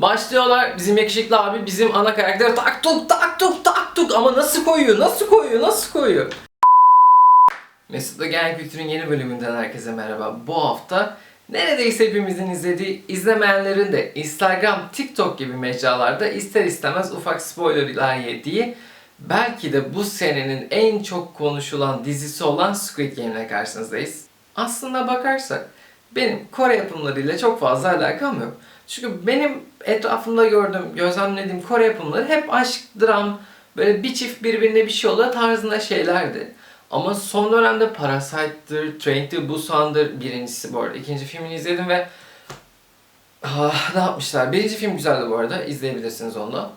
Başlıyorlar bizim yakışıklı abi bizim ana karakter tak tuk tak tuk tak tuk ama nasıl koyuyor nasıl koyuyor nasıl koyuyor. Mesut'la Genel Kültür'ün yeni bölümünden herkese merhaba. Bu hafta neredeyse hepimizin izlediği, izlemeyenlerin de Instagram, TikTok gibi mecralarda ister istemez ufak spoilerlar yediği belki de bu senenin en çok konuşulan dizisi olan Squid Game ile karşınızdayız. Aslında bakarsak benim Kore yapımlarıyla çok fazla alakam yok. Çünkü benim etrafımda gördüğüm, gözlemlediğim Kore yapımları hep aşk, dram, böyle bir çift birbirine bir şey oluyor tarzında şeylerdi. Ama son dönemde Parasite'dır, Train to Busan'dır birincisi bu arada. İkinci filmini izledim ve ah, ne yapmışlar? Birinci film güzeldi bu arada. izleyebilirsiniz onu.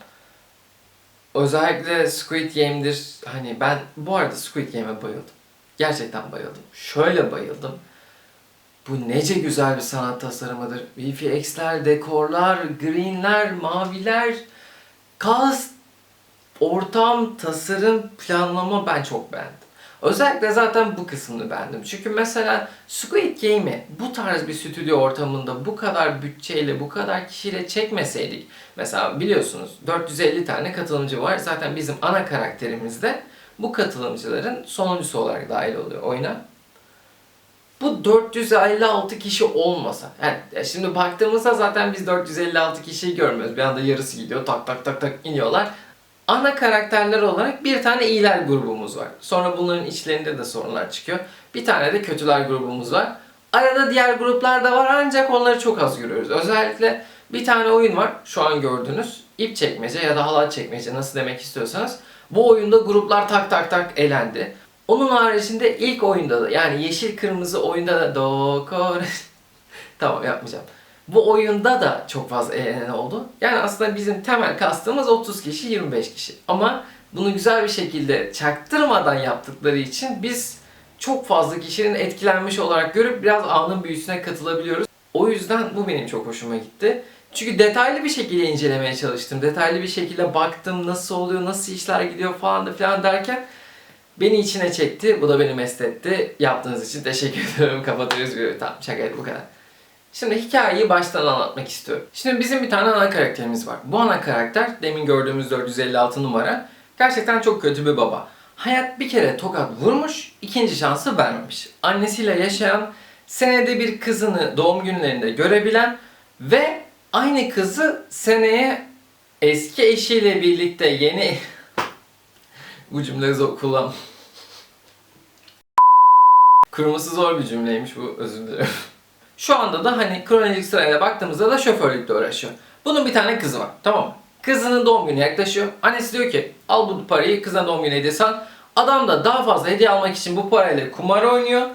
Özellikle Squid Game'dir. Hani ben bu arada Squid Game'e bayıldım. Gerçekten bayıldım. Şöyle bayıldım. Bu nece güzel bir sanat tasarımıdır. VFX'ler, dekorlar, greenler, maviler, cast, ortam, tasarım, planlama ben çok beğendim. Özellikle zaten bu kısmını beğendim. Çünkü mesela Squid Game'i bu tarz bir stüdyo ortamında bu kadar bütçeyle, bu kadar kişiyle çekmeseydik. Mesela biliyorsunuz 450 tane katılımcı var. Zaten bizim ana karakterimiz de bu katılımcıların sonuncusu olarak dahil oluyor oyuna. Bu 456 kişi olmasa, yani ya şimdi baktığımızda zaten biz 456 kişiyi görmüyoruz. Bir anda yarısı gidiyor, tak tak tak tak iniyorlar. Ana karakterler olarak bir tane iyiler grubumuz var. Sonra bunların içlerinde de sorunlar çıkıyor. Bir tane de kötüler grubumuz var. Arada diğer gruplar da var ancak onları çok az görüyoruz. Özellikle bir tane oyun var şu an gördüğünüz. ip çekmece ya da halat çekmece nasıl demek istiyorsanız. Bu oyunda gruplar tak tak tak elendi. Onun haricinde ilk oyunda da yani yeşil kırmızı oyunda da do tamam yapmayacağım. Bu oyunda da çok fazla eğlenen oldu. Yani aslında bizim temel kastımız 30 kişi 25 kişi. Ama bunu güzel bir şekilde çaktırmadan yaptıkları için biz çok fazla kişinin etkilenmiş olarak görüp biraz anın büyüsüne katılabiliyoruz. O yüzden bu benim çok hoşuma gitti. Çünkü detaylı bir şekilde incelemeye çalıştım. Detaylı bir şekilde baktım nasıl oluyor, nasıl işler gidiyor falan da falan derken beni içine çekti. Bu da beni mest etti. Yaptığınız için teşekkür ederim. Kapatıyoruz videoyu. Tamam şaka bu kadar. Şimdi hikayeyi baştan anlatmak istiyorum. Şimdi bizim bir tane ana karakterimiz var. Bu ana karakter demin gördüğümüz 456 numara gerçekten çok kötü bir baba. Hayat bir kere tokat vurmuş, ikinci şansı vermemiş. Annesiyle yaşayan, senede bir kızını doğum günlerinde görebilen ve aynı kızı seneye eski eşiyle birlikte yeni... Bu cümleyi zor kullan. Kurması zor bir cümleymiş bu özür dilerim. Şu anda da hani kronolojik sırayla baktığımızda da şoförlükle uğraşıyor. Bunun bir tane kızı var tamam mı? Kızının doğum günü yaklaşıyor. Annesi diyor ki al bu parayı kızına doğum günü hediyesi al. Adam da daha fazla hediye almak için bu parayla kumar oynuyor.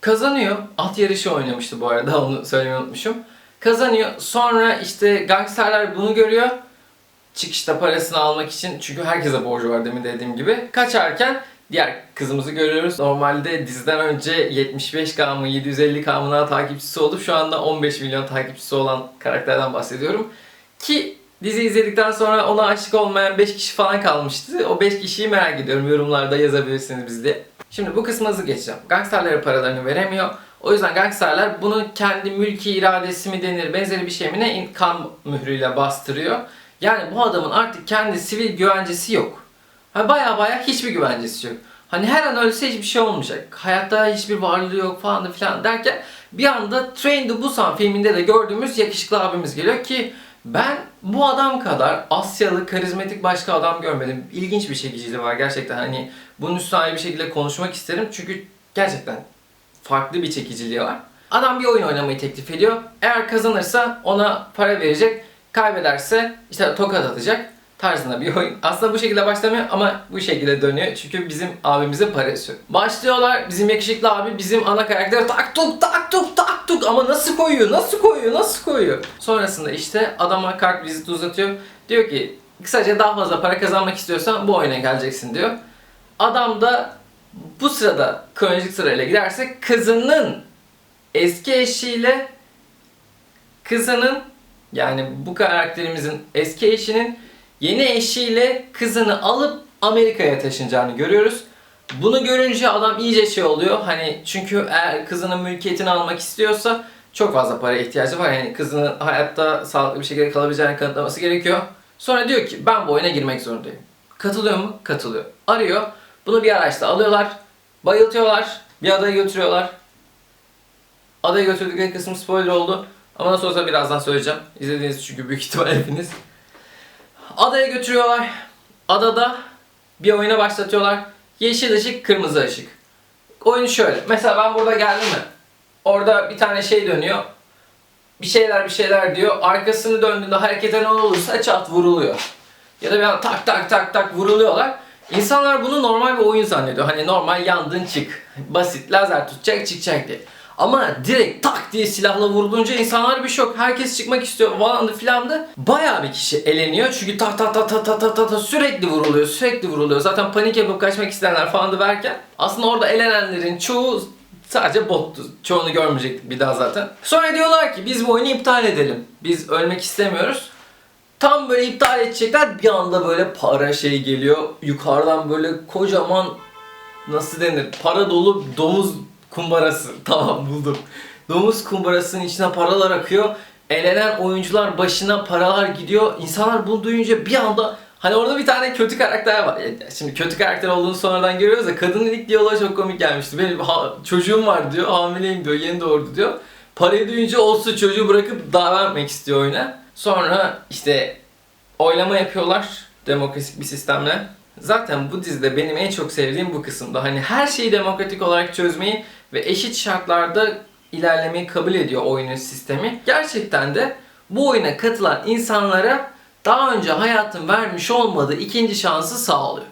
Kazanıyor. At yarışı oynamıştı bu arada onu söylemeyi unutmuşum. Kazanıyor. Sonra işte gangsterler bunu görüyor. Çıkışta parasını almak için çünkü herkese borcu var demin dediğim gibi. Kaçarken diğer kızımızı görüyoruz. Normalde diziden önce 75K mı 750K mı takipçisi olup şu anda 15 milyon takipçisi olan karakterden bahsediyorum. Ki dizi izledikten sonra ona aşık olmayan 5 kişi falan kalmıştı. O 5 kişiyi merak ediyorum. Yorumlarda yazabilirsiniz bizde. Şimdi bu kısmı hızlı geçeceğim. Gangsterlere paralarını veremiyor. O yüzden gangsterler bunu kendi mülki iradesi mi denir benzeri bir şey mi ne kan mührüyle bastırıyor. Yani bu adamın artık kendi sivil güvencesi yok. Hani baya baya hiçbir güvencesi yok. Hani her an ölse hiçbir şey olmayacak. Hayatta hiçbir varlığı yok falan filan derken bir anda Train to Busan filminde de gördüğümüz yakışıklı abimiz geliyor ki ben bu adam kadar Asyalı, karizmatik başka adam görmedim. İlginç bir çekiciliği var gerçekten. Hani bunun üstüne bir şekilde konuşmak isterim. Çünkü gerçekten farklı bir çekiciliği var. Adam bir oyun oynamayı teklif ediyor. Eğer kazanırsa ona para verecek. Kaybederse işte tokat atacak tarzında bir oyun. Aslında bu şekilde başlamıyor ama bu şekilde dönüyor. Çünkü bizim abimize para istiyor. Başlıyorlar. Bizim yakışıklı abi bizim ana karakter tak tuk tak tuk tak tuk ama nasıl koyuyor? Nasıl koyuyor? Nasıl koyuyor? Sonrasında işte adama kart viziti uzatıyor. Diyor ki kısaca daha fazla para kazanmak istiyorsan bu oyuna geleceksin diyor. Adam da bu sırada kronolojik sırayla gidersek kızının eski eşiyle kızının yani bu karakterimizin eski eşinin yeni eşiyle kızını alıp Amerika'ya taşınacağını görüyoruz. Bunu görünce adam iyice şey oluyor. Hani çünkü eğer kızının mülkiyetini almak istiyorsa Çok fazla para ihtiyacı var. Yani kızının hayatta sağlıklı bir şekilde kalabileceğini kanıtlaması gerekiyor. Sonra diyor ki ben bu oyuna girmek zorundayım. Katılıyor mu? Katılıyor. Arıyor. Bunu bir araçta alıyorlar. Bayıltıyorlar. Bir adaya götürüyorlar. Adaya götürdükleri kısım spoiler oldu. Ama nasıl olsa birazdan söyleyeceğim. İzlediğiniz çünkü büyük ihtimal hepiniz. Adaya götürüyorlar. Adada bir oyuna başlatıyorlar. Yeşil ışık, kırmızı ışık. Oyun şöyle. Mesela ben burada geldim mi? Orada bir tane şey dönüyor. Bir şeyler bir şeyler diyor. Arkasını döndüğünde harekete ne olursa çat vuruluyor. Ya da bir an tak tak tak tak vuruluyorlar. İnsanlar bunu normal bir oyun zannediyor. Hani normal yandın çık. Basit lazer tutacak çıkacak diye. Ama direkt tak diye silahla vurulunca insanlar bir şok. Herkes çıkmak istiyor falan filan da bayağı bir kişi eleniyor. Çünkü tak tak tak tak tak tak tak ta, sürekli vuruluyor, sürekli vuruluyor. Zaten panik yapıp kaçmak isteyenler falan da derken aslında orada elenenlerin çoğu Sadece bottu. Çoğunu görmeyecektik bir daha zaten. Sonra diyorlar ki biz bu oyunu iptal edelim. Biz ölmek istemiyoruz. Tam böyle iptal edecekler bir anda böyle para şey geliyor. Yukarıdan böyle kocaman nasıl denir? Para dolu domuz kumbarası. Tamam buldum. Domuz kumbarasının içine paralar akıyor. Elenen oyuncular başına paralar gidiyor. İnsanlar bunu duyunca bir anda Hani orada bir tane kötü karakter var. Ya Şimdi kötü karakter olduğunu sonradan görüyoruz da kadının ilk diyaloğu çok komik gelmişti. Benim ha- çocuğum var diyor, hamileyim diyor, yeni doğurdu diyor. Parayı duyunca olsun çocuğu bırakıp devam etmek istiyor oyuna. Sonra işte oylama yapıyorlar demokratik bir sistemle. Zaten bu dizide benim en çok sevdiğim bu kısımda. Hani her şeyi demokratik olarak çözmeyi ve eşit şartlarda ilerlemeyi kabul ediyor oyunun sistemi. Gerçekten de bu oyuna katılan insanlara daha önce hayatın vermiş olmadığı ikinci şansı sağlıyor.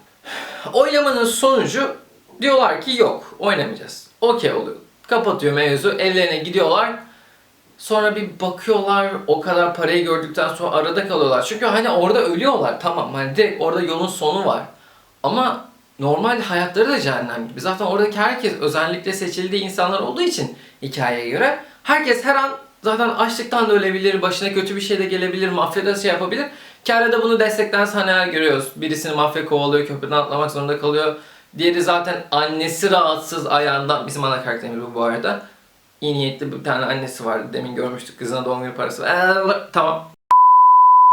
Oylamanın sonucu diyorlar ki yok oynamayacağız. Okey oluyor. Kapatıyor mevzu evlerine gidiyorlar. Sonra bir bakıyorlar o kadar parayı gördükten sonra arada kalıyorlar. Çünkü hani orada ölüyorlar tamam hani direkt orada yolun sonu var. Ama normal hayatları da cehennem gibi. Zaten oradaki herkes özellikle seçildiği insanlar olduğu için hikayeye göre herkes her an zaten açlıktan da ölebilir, başına kötü bir şey de gelebilir, mafyada şey yapabilir. Kârda bunu destekleyen sahneler görüyoruz. Birisini mafya kovalıyor, köprüden atlamak zorunda kalıyor. Diğeri zaten annesi rahatsız ayağından. Bizim ana karakterimiz bu bu arada. İyi niyetli bir tane annesi vardı. Demin görmüştük kızına doğum günü parası. Ee, tamam.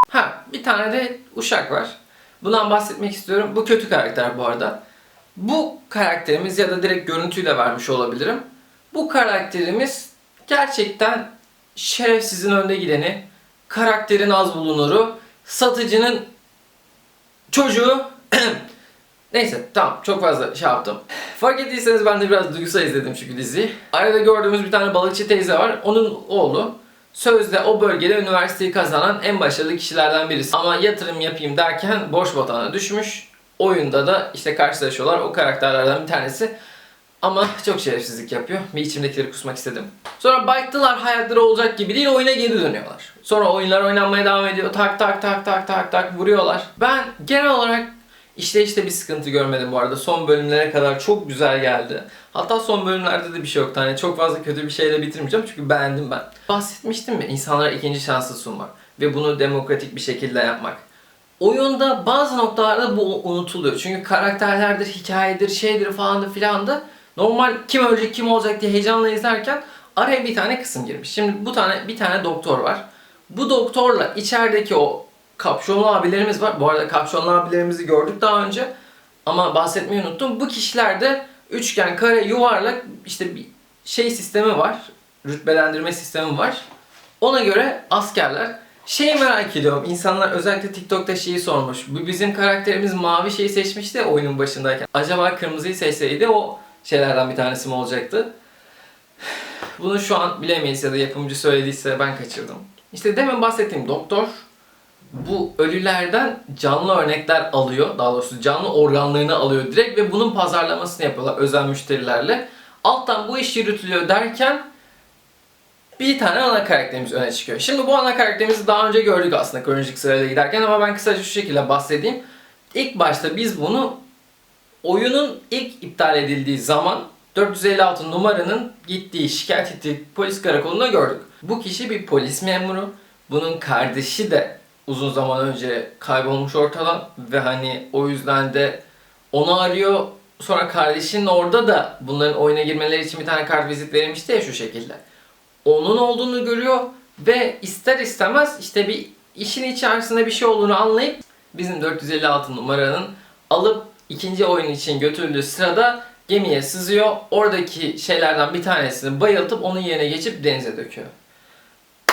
Ha bir tane de uşak var. Bundan bahsetmek istiyorum. Bu kötü karakter bu arada. Bu karakterimiz ya da direkt görüntüyle vermiş olabilirim. Bu karakterimiz gerçekten şerefsizin önde gideni, karakterin az bulunuru, satıcının çocuğu. Neyse tamam çok fazla şey yaptım. Fark ettiyseniz ben de biraz duygusal izledim çünkü diziyi. Arada gördüğümüz bir tane balıkçı teyze var. Onun oğlu sözde o bölgede üniversiteyi kazanan en başarılı kişilerden birisi. Ama yatırım yapayım derken borç batağına düşmüş. Oyunda da işte karşılaşıyorlar. O karakterlerden bir tanesi. Ama çok şerefsizlik yapıyor. Bir içimdekileri kusmak istedim. Sonra baktılar hayatları olacak gibi değil oyuna geri dönüyorlar. Sonra oyunlar oynanmaya devam ediyor. Tak tak tak tak tak tak vuruyorlar. Ben genel olarak işte işte bir sıkıntı görmedim bu arada. Son bölümlere kadar çok güzel geldi. Hatta son bölümlerde de bir şey yoktu. Hani çok fazla kötü bir şeyle bitirmeyeceğim çünkü beğendim ben. Bahsetmiştim ya insanlara ikinci şansı sunmak ve bunu demokratik bir şekilde yapmak. Oyunda bazı noktalarda bu unutuluyor. Çünkü karakterlerdir, hikayedir, şeydir falandır filandı. Normal kim ölecek, kim olacak diye heyecanla izlerken araya bir tane kısım girmiş. Şimdi bu tane bir tane doktor var. Bu doktorla içerideki o kapşonlu abilerimiz var. Bu arada kapşonlu abilerimizi gördük daha önce. Ama bahsetmeyi unuttum. Bu kişilerde üçgen, kare, yuvarlak işte bir şey sistemi var. Rütbelendirme sistemi var. Ona göre askerler Şeyi merak ediyorum. İnsanlar özellikle TikTok'ta şeyi sormuş. Bizim karakterimiz mavi şeyi seçmişti oyunun başındayken. Acaba kırmızıyı seçseydi o şeylerden bir tanesi mi olacaktı? Bunu şu an bilemeyiz ya da yapımcı söylediyse ben kaçırdım. İşte demin bahsettiğim doktor bu ölülerden canlı örnekler alıyor. Daha doğrusu canlı organlarını alıyor direkt ve bunun pazarlamasını yapıyorlar özel müşterilerle. Alttan bu iş yürütülüyor derken bir tane ana karakterimiz öne çıkıyor. Şimdi bu ana karakterimizi daha önce gördük aslında kronolojik sırayla giderken ama ben kısaca şu şekilde bahsedeyim. İlk başta biz bunu oyunun ilk iptal edildiği zaman 456 numaranın gittiği, şikayet ettiği polis karakolunda gördük. Bu kişi bir polis memuru. Bunun kardeşi de uzun zaman önce kaybolmuş ortadan ve hani o yüzden de onu arıyor. Sonra kardeşinin orada da bunların oyuna girmeleri için bir tane kart vizit verilmişti ya şu şekilde. onun olduğunu görüyor ve ister istemez işte bir işin içerisinde bir şey olduğunu anlayıp bizim 456 numaranın alıp ikinci oyun için götürüldüğü sırada gemiye sızıyor. Oradaki şeylerden bir tanesini bayıltıp onun yerine geçip denize döküyor.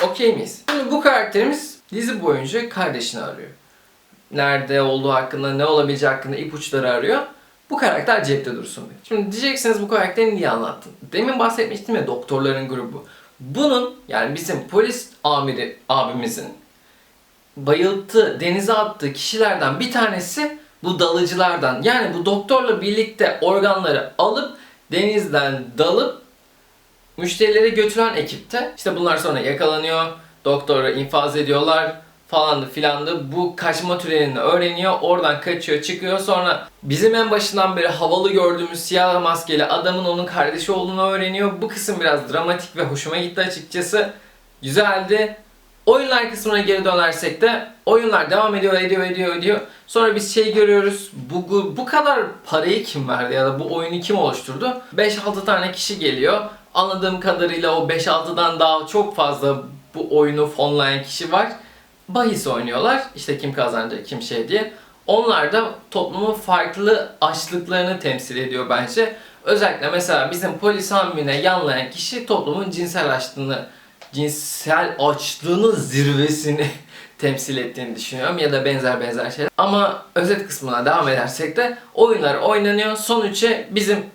Okey miyiz? Şimdi bu karakterimiz dizi boyunca kardeşini arıyor. Nerede olduğu hakkında, ne olabileceği hakkında ipuçları arıyor. Bu karakter cepte dursun diye. Şimdi diyeceksiniz bu karakteri niye anlattın? Demin bahsetmiştim ya doktorların grubu. Bunun yani bizim polis amiri abimizin bayıltı, denize attığı kişilerden bir tanesi bu dalıcılardan. Yani bu doktorla birlikte organları alıp denizden dalıp müşterilere götüren ekipte. İşte bunlar sonra yakalanıyor, doktora infaz ediyorlar falandı filandı. Bu kaçma türenini öğreniyor, oradan kaçıyor, çıkıyor. Sonra bizim en başından beri havalı gördüğümüz siyah maskeli adamın onun kardeşi olduğunu öğreniyor. Bu kısım biraz dramatik ve hoşuma gitti açıkçası. Güzeldi. Oyunlar kısmına geri dönersek de oyunlar devam ediyor, ediyor, ediyor, ediyor. Sonra biz şey görüyoruz. Bu, bu, kadar parayı kim verdi ya da bu oyunu kim oluşturdu? 5-6 tane kişi geliyor. Anladığım kadarıyla o 5-6'dan daha çok fazla bu oyunu fonlayan kişi var. Bahis oynuyorlar. İşte kim kazanacak, kim şey diye. Onlar da toplumun farklı açlıklarını temsil ediyor bence. Özellikle mesela bizim polis amirine yanlayan kişi toplumun cinsel açlığını cinsel açlığının zirvesini temsil ettiğini düşünüyorum ya da benzer benzer şeyler. Ama özet kısmına devam edersek de oyunlar oynanıyor. Son üçe bizim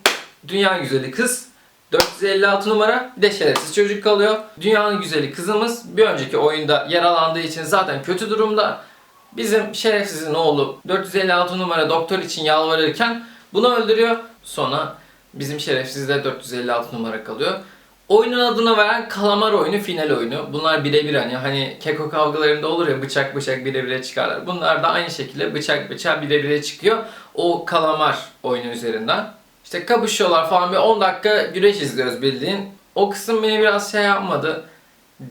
dünya güzeli kız 456 numara bir de şerefsiz çocuk kalıyor. Dünyanın güzeli kızımız bir önceki oyunda yaralandığı için zaten kötü durumda. Bizim şerefsizin oğlu 456 numara doktor için yalvarırken bunu öldürüyor. Sonra bizim şerefsiz de 456 numara kalıyor. Oyunun adını veren kalamar oyunu final oyunu. Bunlar birebir hani hani keko kavgalarında olur ya bıçak bıçak birebire çıkarlar. Bunlar da aynı şekilde bıçak bıçak birebire çıkıyor. O kalamar oyunu üzerinden. İşte kapışıyorlar falan bir 10 dakika güreş izliyoruz bildiğin. O kısım beni biraz şey yapmadı.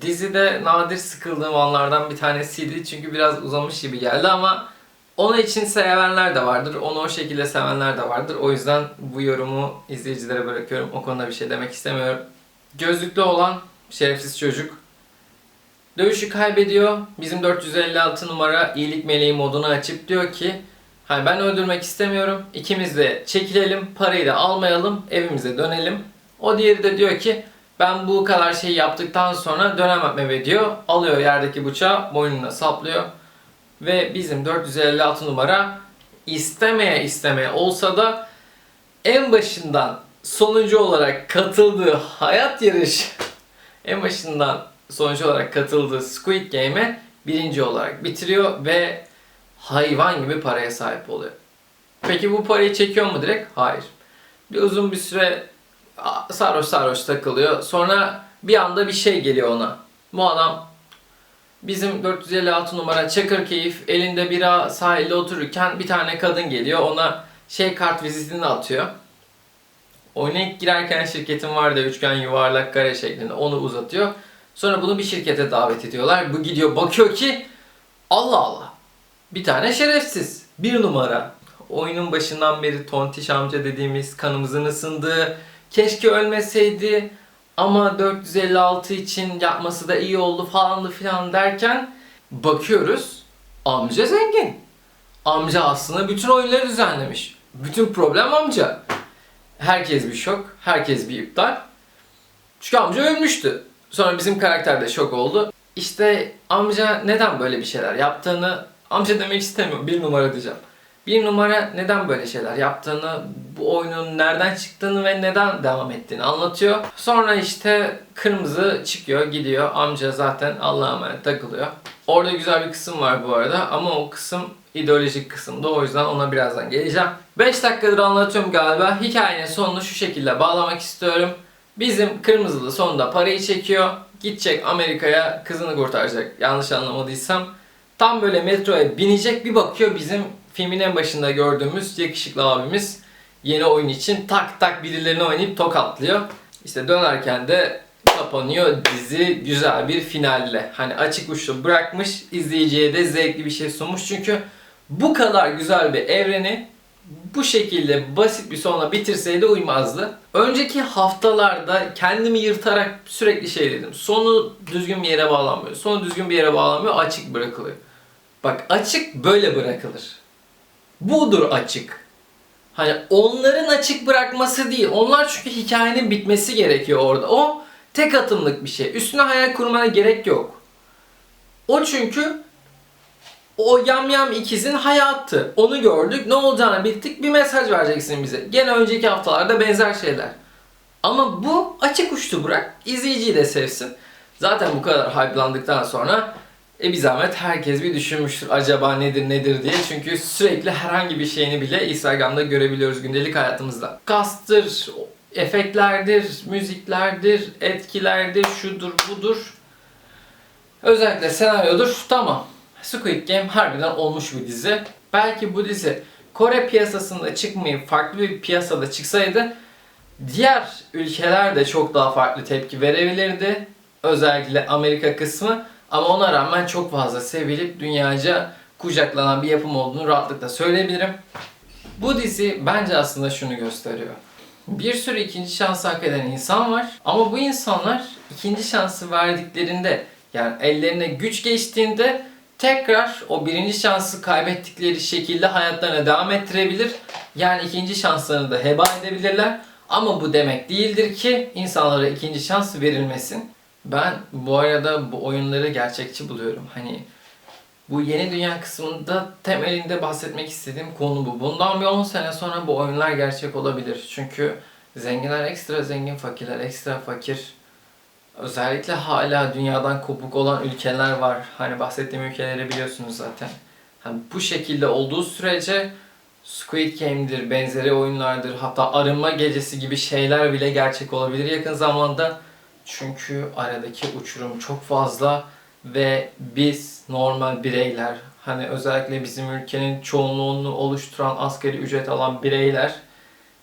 Dizide nadir sıkıldığım anlardan bir tanesiydi. Çünkü biraz uzamış gibi geldi ama onun için sevenler de vardır. Onu o şekilde sevenler de vardır. O yüzden bu yorumu izleyicilere bırakıyorum. O konuda bir şey demek istemiyorum. Gözlüklü olan şerefsiz çocuk. Dövüşü kaybediyor. Bizim 456 numara iyilik meleği modunu açıp diyor ki Hani ben öldürmek istemiyorum. İkimiz de çekilelim, parayı da almayalım, evimize dönelim. O diğeri de diyor ki ben bu kadar şey yaptıktan sonra dönemem eve diyor. Alıyor yerdeki bıçağı, boynuna saplıyor. Ve bizim 456 numara istemeye istemeye olsa da en başından sonuncu olarak katıldığı hayat yarışı en başından sonucu olarak katıldığı Squid Game'e birinci olarak bitiriyor ve hayvan gibi paraya sahip oluyor. Peki bu parayı çekiyor mu direkt? Hayır. Bir uzun bir süre sarhoş sarhoş takılıyor. Sonra bir anda bir şey geliyor ona. Bu adam bizim 456 numara Çakır Keyif elinde bira sahilde otururken bir tane kadın geliyor. Ona şey kart vizitini atıyor. Oyuna ilk girerken şirketin vardı üçgen yuvarlak kare şeklinde onu uzatıyor. Sonra bunu bir şirkete davet ediyorlar. Bu gidiyor bakıyor ki Allah Allah bir tane şerefsiz. Bir numara. Oyunun başından beri tontiş amca dediğimiz kanımızın ısındığı, keşke ölmeseydi ama 456 için yapması da iyi oldu falandı filan derken bakıyoruz amca zengin. Amca aslında bütün oyunları düzenlemiş. Bütün problem amca. Herkes bir şok, herkes bir iptal. Çünkü amca ölmüştü. Sonra bizim karakter de şok oldu. İşte amca neden böyle bir şeyler yaptığını amca demek istemiyorum. Bir numara diyeceğim. Bir numara neden böyle şeyler yaptığını, bu oyunun nereden çıktığını ve neden devam ettiğini anlatıyor. Sonra işte kırmızı çıkıyor, gidiyor. Amca zaten Allah'a emanet takılıyor. Orada güzel bir kısım var bu arada ama o kısım ideolojik kısımda o yüzden ona birazdan geleceğim. 5 dakikadır anlatıyorum galiba. Hikayenin sonunu şu şekilde bağlamak istiyorum. Bizim kırmızılı sonunda parayı çekiyor. Gidecek Amerika'ya kızını kurtaracak. Yanlış anlamadıysam. Tam böyle metroya binecek bir bakıyor bizim filmin en başında gördüğümüz yakışıklı abimiz yeni oyun için tak tak birilerini oynayıp tokatlıyor. İşte dönerken de kapanıyor dizi güzel bir finalle. Hani açık uçlu bırakmış izleyiciye de zevkli bir şey sunmuş. Çünkü bu kadar güzel bir evreni bu şekilde basit bir sonla bitirseydi uymazdı. Önceki haftalarda kendimi yırtarak sürekli şey dedim. Sonu düzgün bir yere bağlanmıyor. Sonu düzgün bir yere bağlanmıyor. Açık bırakılıyor. Bak açık böyle bırakılır. Budur açık. Hani onların açık bırakması değil. Onlar çünkü hikayenin bitmesi gerekiyor orada. O tek atımlık bir şey. Üstüne hayal kurmana gerek yok. O çünkü o yamyam ikizin hayatı. Onu gördük. Ne olacağını bittik. Bir mesaj vereceksin bize. Gene önceki haftalarda benzer şeyler. Ama bu açık uçtu bırak. İzleyiciyi de sevsin. Zaten bu kadar hype'landıktan sonra e bir zahmet herkes bir düşünmüştür acaba nedir nedir diye. Çünkü sürekli herhangi bir şeyini bile Instagram'da görebiliyoruz gündelik hayatımızda. Kastır, efektlerdir, müziklerdir, etkilerdir, şudur budur. Özellikle senaryodur. Tamam. Squid Game harbiden olmuş bir dizi. Belki bu dizi Kore piyasasında çıkmayıp farklı bir piyasada çıksaydı diğer ülkeler de çok daha farklı tepki verebilirdi. Özellikle Amerika kısmı. Ama ona rağmen çok fazla sevilip dünyaca kucaklanan bir yapım olduğunu rahatlıkla söyleyebilirim. Bu dizi bence aslında şunu gösteriyor. Bir sürü ikinci şans hak eden insan var. Ama bu insanlar ikinci şansı verdiklerinde yani ellerine güç geçtiğinde tekrar o birinci şansı kaybettikleri şekilde hayatlarına devam ettirebilir. Yani ikinci şanslarını da heba edebilirler. Ama bu demek değildir ki insanlara ikinci şans verilmesin. Ben bu arada bu oyunları gerçekçi buluyorum. Hani bu yeni dünya kısmında temelinde bahsetmek istediğim konu bu. Bundan bir 10 sene sonra bu oyunlar gerçek olabilir. Çünkü zenginler ekstra zengin, fakirler ekstra fakir. Özellikle hala dünyadan kopuk olan ülkeler var. Hani bahsettiğim ülkeleri biliyorsunuz zaten. Hani bu şekilde olduğu sürece Squid Game'dir, benzeri oyunlardır, hatta arınma gecesi gibi şeyler bile gerçek olabilir yakın zamanda. Çünkü aradaki uçurum çok fazla ve biz normal bireyler, hani özellikle bizim ülkenin çoğunluğunu oluşturan asgari ücret alan bireyler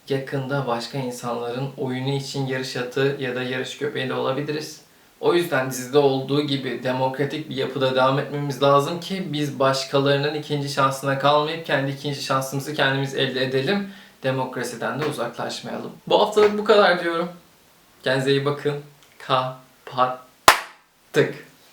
yakında başka insanların oyunu için yarış atı ya da yarış köpeği de olabiliriz. O yüzden dizide olduğu gibi demokratik bir yapıda devam etmemiz lazım ki biz başkalarının ikinci şansına kalmayıp kendi ikinci şansımızı kendimiz elde edelim. Demokrasiden de uzaklaşmayalım. Bu haftalık bu kadar diyorum. Kendinize iyi bakın. Kapattık.